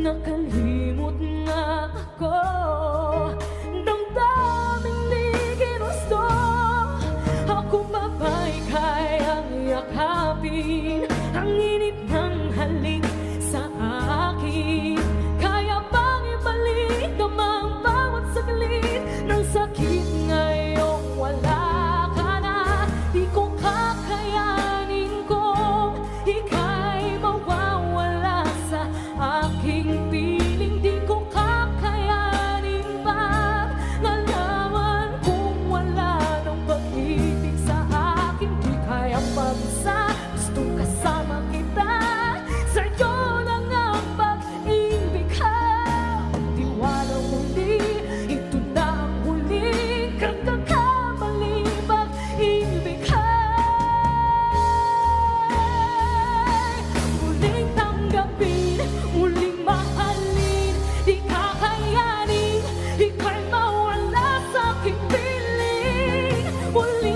Nakalimot na ako Damdamin ni ginusto. Ako pa ba'y kayang yakapin Ang init ng halik sa akin. Kaya bang ibalik Damang bawat saglit ng sakit 婚礼